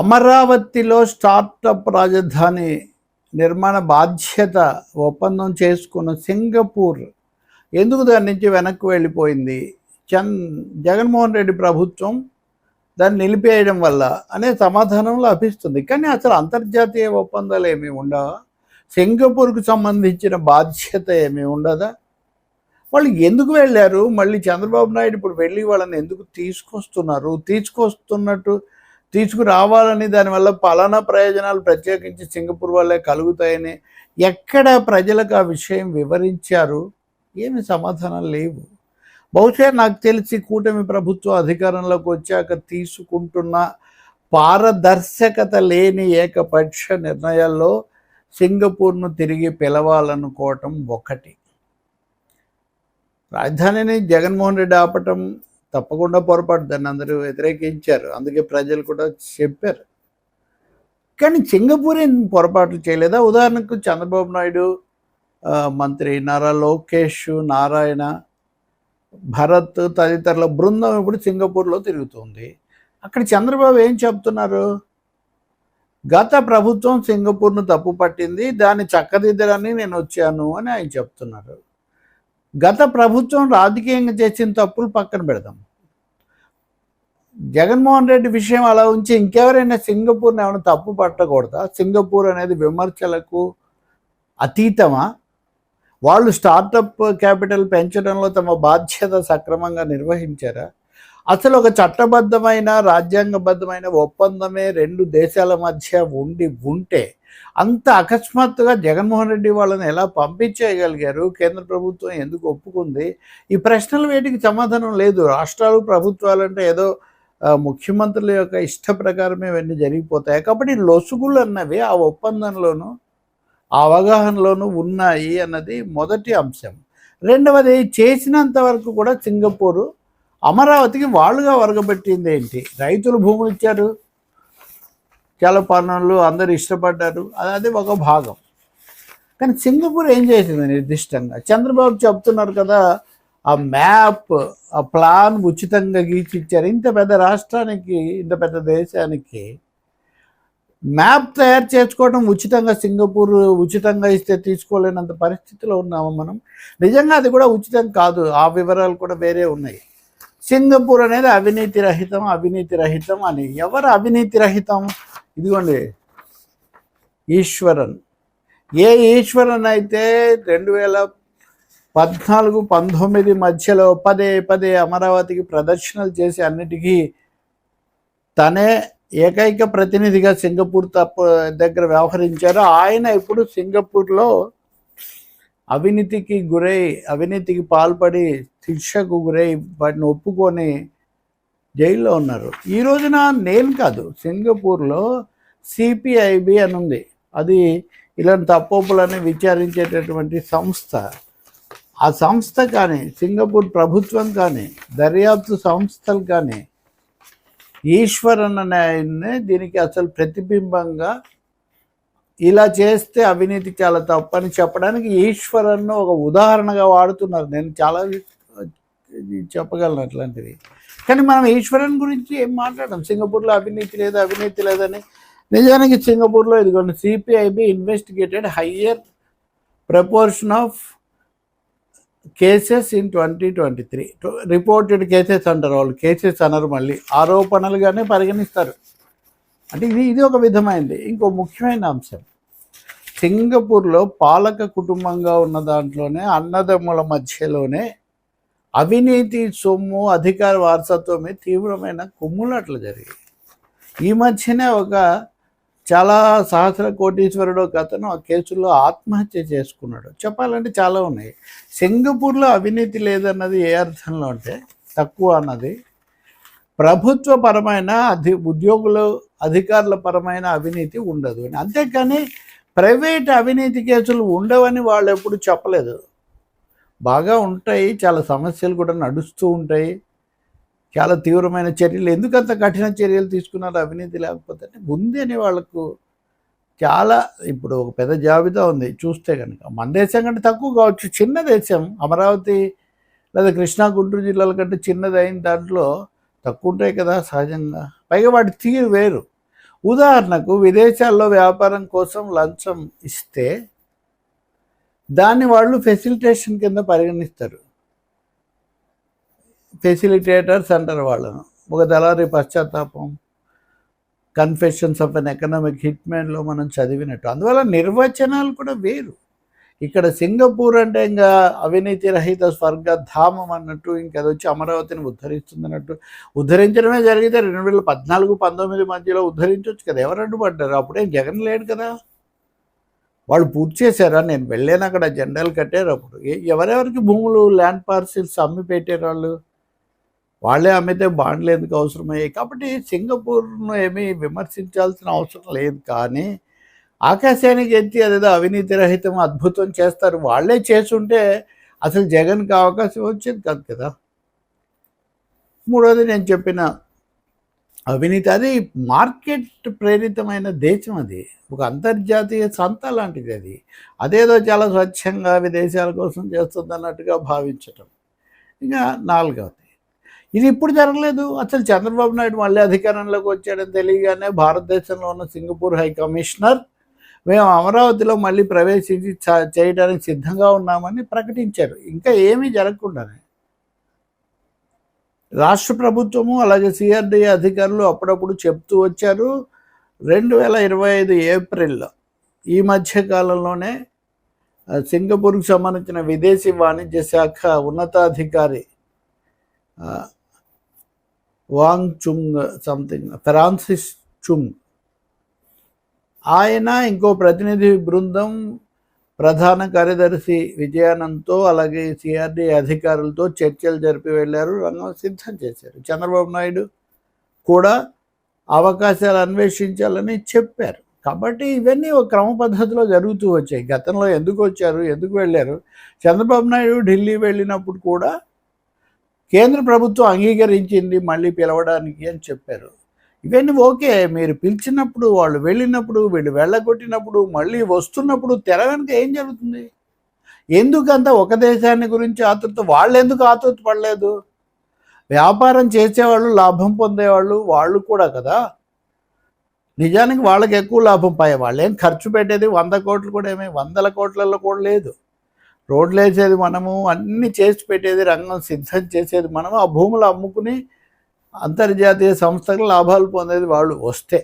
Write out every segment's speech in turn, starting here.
అమరావతిలో స్టార్టప్ రాజధాని నిర్మాణ బాధ్యత ఒప్పందం చేసుకున్న సింగపూర్ ఎందుకు దాని నుంచి వెనక్కి వెళ్ళిపోయింది? చంద్ జగన్మోహన్ రెడ్డి ప్రభుత్వం దాన్ని నిలిపేయడం వల్ల అనే సమాధానం లభిస్తుంది. కానీ అసలు అంతర్జాతీయ ఒప్పందాలు ఏమీ ఉండవా? సింగపూర్కు సంబంధించిన బాధ్యత ఏమీ ఉండదా? వాళ్ళు ఎందుకు వెళ్ళారు? మళ్ళీ చంద్రబాబు నాయుడు ఇప్పుడు వెళ్ళి వాళ్ళని ఎందుకు తీసుకొస్తున్నారు? తీసుకొస్తున్నట్టు తీసుకురావాలని దానివల్ల పలానా ప్రయోజనాలు ప్రత్యేకించి సింగపూర్ వల్లే కలుగుతాయని ఎక్కడ ప్రజలకు ఆ విషయం వివరించారు ఏమి సమాధానం లేవు. బహుశా నాకు తెలిసి కూటమి ప్రభుత్వం అధికారంలోకి వచ్చాక తీసుకుంటున్న పారదర్శకత లేని ఏకపక్ష నిర్ణయాల్లో సింగపూర్ను తిరిగి పిలవాలనుకోవటం ఒకటి. రాజధానిని జగన్మోహన్ రెడ్డి ఆపటం తప్పకుండా పొరపాటు దాన్ని అందరూ వ్యతిరేకించారు. అందుకే ప్రజలు కూడా చెప్పారు. కానీ సింగపూర్ ఏం పొరపాట్లు చేయలేదా? ఉదాహరణకు చంద్రబాబు నాయుడు మంత్రి నారా లోకేష్ నారాయణ భరత్ తదితరుల బృందం ఇప్పుడు సింగపూర్లో తిరుగుతుంది. అక్కడ చంద్రబాబు ఏం చెప్తున్నారు? గత ప్రభుత్వం సింగపూర్ను తప్పు పట్టింది దాన్ని చక్కదిద్దరని నేను వచ్చాను అని ఆయన చెప్తున్నారు. గత ప్రభుత్వం రాజకీయంగా చేసిన తప్పులు పక్కన పెడదాం. జగన్మోహన్ రెడ్డి విషయం అలా ఉంచి ఇంకెవరైనా సింగపూర్ని ఏమైనా తప్పు పట్టకూడదా? సింగపూర్ అనేది విమర్శలకు అతీతమా? వాళ్ళు స్టార్టప్ క్యాపిటల్ పెంచడంలో తమ బాధ్యత సక్రమంగా నిర్వహించారా? అసలు ఒక చట్టబద్ధమైన రాజ్యాంగబద్ధమైన ఒప్పందమే రెండు దేశాల మధ్య ఉండి ఉంటే అంత అకస్మాత్తుగా జగన్మోహన్ రెడ్డి వాళ్ళని ఎలా పంపించేయగలిగారు? కేంద్ర ప్రభుత్వం ఎందుకు ఒప్పుకుంది? ఈ ప్రశ్నలు వేటికి సమాధానం లేదు. రాష్ట్రాలు ప్రభుత్వాలంటే ఏదో ముఖ్యమంత్రుల యొక్క ఇష్ట ప్రకారమే ఇవన్నీ జరిగిపోతాయి. కాబట్టి లొసుగులు అన్నవి ఆ ఒప్పందంలోనూ ఆ అవగాహనలోనూ ఉన్నాయి అన్నది మొదటి అంశం. రెండవది చేసినంత వరకు కూడా సింగపూరు అమరావతికి వాళ్ళుగా వరగబెట్టింది ఏంటి? రైతులు భూములు ఇచ్చారు చాలా పనులు అందరు ఇష్టపడ్డారు అది అది ఒక భాగం. కానీ సింగపూర్ ఏం చేసింది నిర్దిష్టంగా? చంద్రబాబు చెప్తున్నారు కదా ఆ మ్యాప్ ఆ ప్లాన్ ఉచితంగా గీచి ఇచ్చారు ఇంత పెద్ద రాష్ట్రానికి ఇంత పెద్ద దేశానికి మ్యాప్ తయారు చేసుకోవడం ఉచితంగా సింగపూర్ ఉచితంగా ఇస్తే తీసుకోలేనంత పరిస్థితిలో ఉన్నాము మనం. నిజంగా అది కూడా ఉచితం కాదు. ఆ వివరాలు కూడా వేరే ఉన్నాయి. సింగపూర్ అనేది అవినీతి రహితం అవినీతి రహితం అని. ఎవరు అవినీతి రహితం? ఇదిగోండి. ఈశ్వరన్. ఏ ఈశ్వరన్ అయితే రెండు వేల పద్నాలుగు పంతొమ్మిది మధ్యలో పదే పదే అమరావతికి ప్రదర్శనలు చేసి అన్నిటికీ తనే ఏకైక ప్రతినిధిగా సింగపూర్ తప్ప దగ్గర వ్యవహరించారు. ఆయన ఇప్పుడు సింగపూర్లో అవినీతికి గురై అవినీతికి పాల్పడి శిక్షకు గురై వాటిని ఒప్పుకొని జైల్లో ఉన్నారు. ఈ రోజున నేను కాదు సింగపూర్లో సిపిఐబి అని ఉంది. అది ఇలాంటి తప్పొప్పులని విచారించేటటువంటి సంస్థ. ఆ సంస్థ కానీ సింగపూర్ ప్రభుత్వం కానీ దర్యాప్తు సంస్థలు కానీ ఈశ్వరన్ అనే ఆయన్నే దీనికి అసలు ప్రతిబింబంగా ఇలా చేస్తే అవినీతి చాలా తప్పని చెప్పడానికి ఈశ్వరన్ను ఒక ఉదాహరణగా వాడుతున్నారు. నేను చాలా చెప్పగలను అట్లాంటిది. కానీ మనం ఈశ్వరన్ గురించి ఏం మాట్లాడడం? సింగపూర్లో అవినీతి లేదు అవినీతి లేదని. నిజానికి సింగపూర్లో ఇదిగోండి CPIB investigated higher proportion of cases in twenty twenty three reported cases అంటారు వాళ్ళు. కేసెస్ అనరు మళ్ళీ. ఆరోపణలుగానే పరిగణిస్తారు. అంటే ఇది ఇది ఒక విధమైనది ఇంకో ముఖ్యమైన అంశం. సింగపూర్లో పాలక కుటుంబంగా ఉన్న దాంట్లోనే అన్నదమ్ముల మధ్యలోనే అవినీతి సొమ్ము అధికార వారసత్వమే తీవ్రమైన కుమ్ములాట్లు జరిగాయి. ఈ మధ్యనే ఒక చాలా సహస్ర కోటీశ్వరుడు ఒక అతను ఆ కేసులో ఆత్మహత్య చేసుకున్నాడు. చెప్పాలంటే చాలా ఉన్నాయి. సింగపూర్లో అవినీతి లేదన్నది ఏ అర్థంలో అంటే తక్కువ అన్నది. ప్రభుత్వపరమైన అధి ఉద్యోగులు అధికారుల పరమైన అవినీతి ఉండదు. అని అంతేకాని ప్రైవేట్ అవినీతి కేసులు ఉండవని వాళ్ళు ఎప్పుడు చెప్పలేదు. బాగా ఉంటాయి. చాలా సమస్యలు కూడా నడుస్తూ ఉంటాయి. చాలా తీవ్రమైన చర్యలు. ఎందుకంత కఠిన చర్యలు తీసుకున్నారు అవినీతి లేకపోతే? ఉంది అని వాళ్ళకు చాలా ఇప్పుడు ఒక పెద్ద జాబితా ఉంది. చూస్తే కనుక మన దేశం కంటే తక్కువ కావచ్చు. చిన్న దేశం. అమరావతి లేదా కృష్ణా గుంటూరు జిల్లాల కంటే చిన్నది అయిన దాంట్లో తక్కువ ఉంటాయి కదా సహజంగా. పైగా వాటి తీరు వేరు. ఉదాహరణకు విదేశాల్లో వ్యాపారం కోసం లంచం ఇస్తే దాన్ని వాళ్ళు ఫెసిలిటేషన్ కింద పరిగణిస్తారు. ఫెసిలిటేటర్స్ అంటారు వాళ్ళను. ఒక దళారి పశ్చాత్తాపం కన్ఫెషన్స్ ఆఫ్ అన్ ఎకనామిక్ హిట్మెన్లో మనం చదివినట్టు. అందువల్ల నిర్వచనాలు కూడా వేరు. ఇక్కడ సింగపూర్ అంటే ఇంకా అవినీతి రహిత స్వర్గ ధామం అన్నట్టు ఇంకా అది వచ్చి అమరావతిని ఉద్ధరిస్తుంది అన్నట్టు ఉద్ధరించడమే జరిగితే రెండు వేల పద్నాలుగు పంతొమ్మిది మధ్యలో ఉద్ధరించవచ్చు కదా. ఎవరు అడ్డుపడ్డారు? అప్పుడేం జగన్ లేడు కదా. వాళ్ళు పూర్తి చేశారా? నేను వెళ్ళాను అక్కడ జెండాలు కట్టారు అప్పుడు. ఎవరెవరికి భూములు ల్యాండ్ పార్సిల్స్ అమ్మి పెట్టారు వాళ్ళు? వాళ్ళే అమ్మితే బాండ్లు ఎందుకు అవసరమయ్యాయి? కాబట్టి సింగపూర్ను ఏమీ విమర్శించాల్సిన అవసరం లేదు. కానీ ఆకాశానికి ఎత్తి అదేదో అవినీతి రహితం అద్భుతం చేస్తారు. వాళ్ళే చేస్తుంటే అసలు జగన్కి అవకాశం వచ్చేది కాదు కదా. మూడోది నేను చెప్పిన అవినీతి. అది మార్కెట్ ప్రేరితమైన దేశం అది. ఒక అంతర్జాతీయ సంత లాంటిది అది. అదేదో చాలా స్వచ్ఛంగా విదేశాల కోసం చేస్తుంది అన్నట్టుగా భావించటం. ఇంకా నాలుగవది. ఇది ఇప్పుడు జరగలేదు. అసలు చంద్రబాబు నాయుడు మళ్ళీ అధికారంలోకి వచ్చాడని తెలియగానే భారతదేశంలో ఉన్న సింగపూర్ హై కమిషనర్ మేము అమరావతిలో మళ్ళీ ప్రవేశించి చ- చేయడానికి సిద్ధంగా ఉన్నామని ప్రకటించారు. ఇంకా ఏమీ జరగకుండానే. రాష్ట్ర ప్రభుత్వము అలాగే సిఆర్డీఏ అధికారులు అప్పుడప్పుడు చెప్తూ వచ్చారు. రెండు వేల ఇరవై ఐదు ఏప్రిల్లో ఈ మధ్య కాలంలోనే సంబంధించిన విదేశీ వాణిజ్య శాఖ ఉన్నతాధికారి వాంగ్ చుంగ్ సంథింగ్ ఫ్రాన్సిస్ చుంగ్ ఆయన ఇంకో ప్రతినిధి బృందం ప్రధాన కార్యదర్శి విజయానంద్తో అలాగే సిఆర్డీ అధికారులతో చర్చలు జరిపి వెళ్ళారు రంగం సిద్ధం చేశారు. చంద్రబాబు నాయుడు కూడా అవకాశాలు అన్వేషించాలని చెప్పారు. కాబట్టి ఇవన్నీ ఒక క్రమ పద్ధతిలో జరుగుతూ వచ్చాయి. గతంలో ఎందుకు వచ్చారు ఎందుకు వెళ్ళారు? చంద్రబాబు నాయుడు ఢిల్లీ వెళ్ళినప్పుడు కూడా కేంద్ర ప్రభుత్వం అంగీకరించింది మళ్ళీ పిలవడానికి అని చెప్పారు. ఇవన్నీ ఓకే మీరు పిలిచినప్పుడు వాళ్ళు వెళ్ళినప్పుడు వీళ్ళు వెళ్ళగొట్టినప్పుడు మళ్ళీ వస్తున్నప్పుడు తెర వెనుక ఏం జరుగుతుంది? ఎందుకంత ఒక దేశాన్ని గురించి ఆతృత వాళ్ళు ఎందుకు ఆతృత పడలేదు? వ్యాపారం చేసేవాళ్ళు లాభం పొందేవాళ్ళు వాళ్ళు కూడా కదా. నిజానికి వాళ్ళకి ఎక్కువ లాభం పోయే వాళ్ళు ఏం ఖర్చు పెట్టేది వంద కోట్లు కూడా ఏమీ వందల కోట్లలో కూడా లేదు. రోడ్లు వేసేది మనము అన్ని చేసి పెట్టేది రంగం సిద్ధం చేసేది మనము ఆ భూములు అమ్ముకుని అంతర్జాతీయ సంస్థలకు లాభాలు పొందేది వాళ్ళు వస్తే.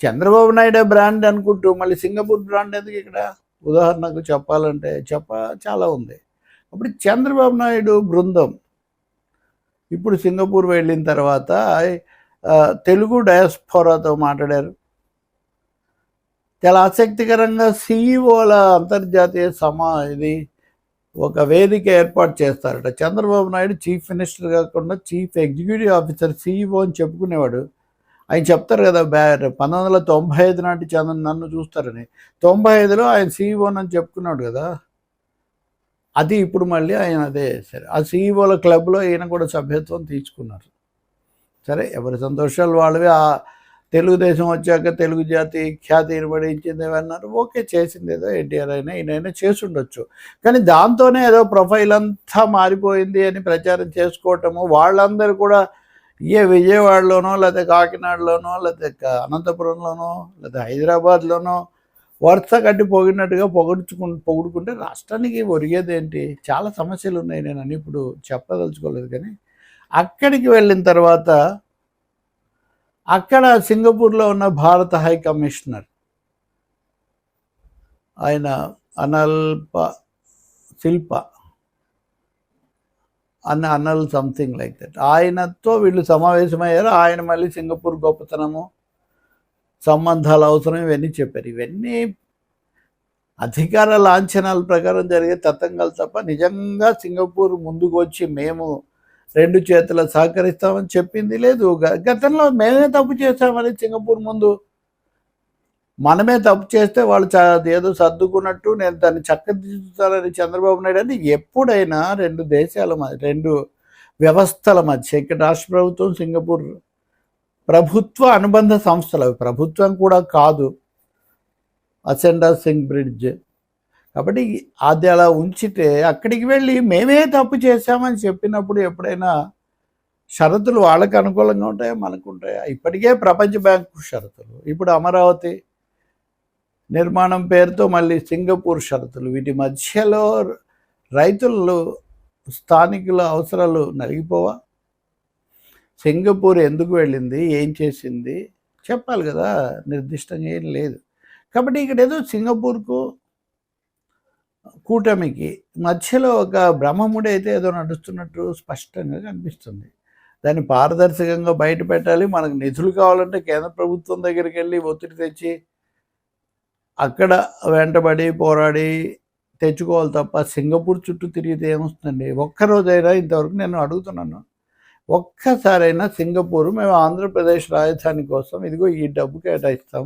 చంద్రబాబు నాయుడు బ్రాండ్ అనుకుంటూ మళ్ళీ సింగపూర్ బ్రాండ్ ఎందుకు ఇక్కడ? ఉదాహరణకు చెప్పాలంటే చెప్ప చాలా ఉంది. అప్పుడు చంద్రబాబు నాయుడు బృందం. ఇప్పుడు సింగపూర్ వెళ్ళిన తర్వాత తెలుగు డయాస్ఫోరాతో మాట్లాడారు. చాలా ఆసక్తికరంగా సిఇఓల అంతర్జాతీయ సమా ఇది ఒక వేదిక ఏర్పాటు చేస్తారట. చంద్రబాబు నాయుడు చీఫ్ మినిస్టర్ కాకుండా చీఫ్ ఎగ్జిక్యూటివ్ ఆఫీసర్ సీఈఓ అని చెప్పుకునేవాడు. ఆయన చెప్తారు కదా బ్యా పంతొమ్మిది వందల తొంభై ఐదు నాటి చంద్ర నన్ను చూస్తారని. తొంభై ఐదులో ఆయన సీఈఓ అని చెప్పుకున్నాడు కదా. అది ఇప్పుడు మళ్ళీ ఆయన అదే సరే. ఆ సీఈఓల క్లబ్లో ఈయన కూడా సభ్యత్వం తీసుకున్నారు. సరే ఎవరి సంతోషాలు వాళ్ళవి. ఆ తెలుగుదేశం వచ్చాక తెలుగు జాతి ఖ్యాతి ఇరబడించింది ఏమన్నారు ఓకే చేసింది ఏదో ఎన్టీఆర్ అయినా ఈయనైనా చేసి ఉండొచ్చు కానీ దాంతోనే ఏదో ప్రొఫైల్ అంతా మారిపోయింది అని ప్రచారం చేసుకోవటము వాళ్ళందరూ కూడా ఏ విజయవాడలోనో లేకపోతే కాకినాడలోనో లేకపోతే అనంతపురంలోనో లేకపోతే హైదరాబాద్లోనో వరుస కట్టి పొగిడినట్టుగా పొగుడుచుకు పొగుడుకుంటే రాష్ట్రానికి ఒరిగేది ఏంటి చాలా సమస్యలు ఉన్నాయి నేను అని ఇప్పుడు చెప్పదలుచుకోలేదు కానీ అక్కడికి వెళ్ళిన తర్వాత అక్కడ సింగపూర్లో ఉన్న భారత హై కమిషనర్. ఆయన అనల్ప శిల్ప. అన్న అనల్ సంథింగ్ లైక్ దట్ ఆయనతో వీళ్ళు సమావేశమయ్యారు. ఆయన మళ్ళీ సింగపూర్ గొప్పతనము సంబంధాలు అవసరం ఇవన్నీ చెప్పారు. ఇవన్నీ అధికార లాంఛనాల ప్రకారం జరిగే తతంగాలు తప్ప నిజంగా సింగపూర్ ముందుకు వచ్చి మేము రెండు చేతుల సహకరిస్తామని చెప్పింది లేదు. గతంలో మేమే తప్పు చేస్తామని సింగపూర్ ముందు. మనమే తప్పు చేస్తే వాళ్ళు చ- ఏదో సర్దుకున్నట్టు నేను దాన్ని చక్కదిద్దుతానని చంద్రబాబు నాయుడు అని ఎప్పుడైనా రెండు దేశాల మధ్య రెండు వ్యవస్థల మధ్య ఇక్కడ రాష్ట్ర ప్రభుత్వం సింగపూర్ ప్రభుత్వ అనుబంధ సంస్థలు. అవి ప్రభుత్వం కూడా కాదు. Ascendas Singbridge. కాబట్టి అది అలా ఉంచితే అక్కడికి వెళ్ళి మేమే తప్పు చేశామని చెప్పినప్పుడు ఎప్పుడైనా షరతులు వాళ్ళకి అనుకూలంగా ఉంటాయా? మనకు ఉంటాయా? ఇప్పటికే ప్రపంచ బ్యాంకు షరతులు. ఇప్పుడు అమరావతి నిర్మాణం పేరుతో మళ్ళీ సింగపూర్ షరతులు. వీటి మధ్యలో రైతులు స్థానికుల అవసరాలు నలిగిపోవా? సింగపూర్ ఎందుకు వెళ్ళింది? ఏం చేసింది? చెప్పాలి కదా నిర్దిష్టంగా ఏం లేదు. కాబట్టి ఇక్కడ ఏదో సింగపూర్కు కూటమికి మధ్యలో ఒక బ్రహ్మముడి అయితే ఏదో నడుస్తున్నట్టు స్పష్టంగా కనిపిస్తుంది. దాన్ని పారదర్శకంగా బయట పెట్టాలి. మనకు నిధులు కావాలంటే కేంద్ర ప్రభుత్వం దగ్గరికి వెళ్ళి ఒత్తిడి తెచ్చి అక్కడ వెంటబడి పోరాడి తెచ్చుకోవాలి తప్ప సింగపూర్ చుట్టూ తిరిగితే ఏమొస్తుందండి? ఒక్కరోజైనా ఇంతవరకు నేను అడుగుతున్నాను. ఒక్కసారైనా సింగపూర్ మేము ఆంధ్రప్రదేశ్ రాజధాని కోసం ఇదిగో ఈ డబ్బు కేటాయిస్తాం.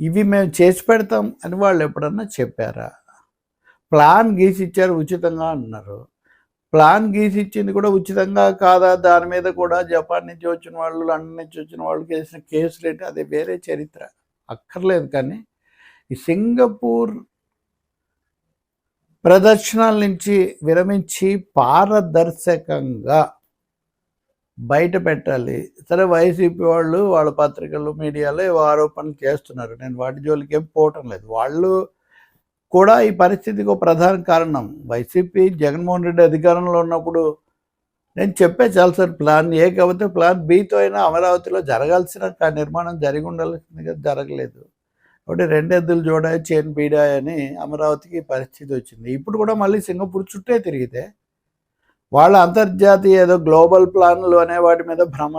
ఇవి మేము చేసి పెడతాం అని వాళ్ళు ఎప్పుడన్నా చెప్పారా? ప్లాన్ గీసి ఇచ్చారు ఉచితంగా అన్నారు. ప్లాన్ గీసి ఇచ్చింది కూడా ఉచితంగా కాదా? దాని మీద కూడా జపాన్ నుంచి వచ్చిన వాళ్ళు లండన్ నుంచి వచ్చిన వాళ్ళు చేసిన కేసులు ఏంటి? అది వేరే చరిత్ర. అక్కర్లేదు కానీ ఈ సింగపూర్ ప్రదర్శనల నుంచి విరమించి పారదర్శకంగా బయట పెట్టాలి. సరే వైసీపీ వాళ్ళు వాళ్ళ పత్రికలు మీడియాలో ఏవో ఆరోపణలు చేస్తున్నారు. నేను వాటి జోలికి ఏం పోవటం లేదు. వాళ్ళు కూడా ఈ పరిస్థితికి ఒక ప్రధాన కారణం. వైసీపీ జగన్మోహన్ రెడ్డి అధికారంలో ఉన్నప్పుడు నేను చెప్పే చాలాసారి ప్లాన్ ఏ కాకపోతే ప్లాన్ బితో అయినా అమరావతిలో జరగాల్సిన నిర్మాణం జరిగి ఉండాల్సిందిగా జరగలేదు. కాబట్టి రెండెద్దులు జోడాయి చేన్ బీడాయి అని అమరావతికి పరిస్థితి వచ్చింది. ఇప్పుడు కూడా మళ్ళీ సింగపూర్ చుట్టే తిరిగితే వాళ్ళ అంతర్జాతీయ ఏదో గ్లోబల్ ప్లాన్లు అనే వాటి మీద భ్రమ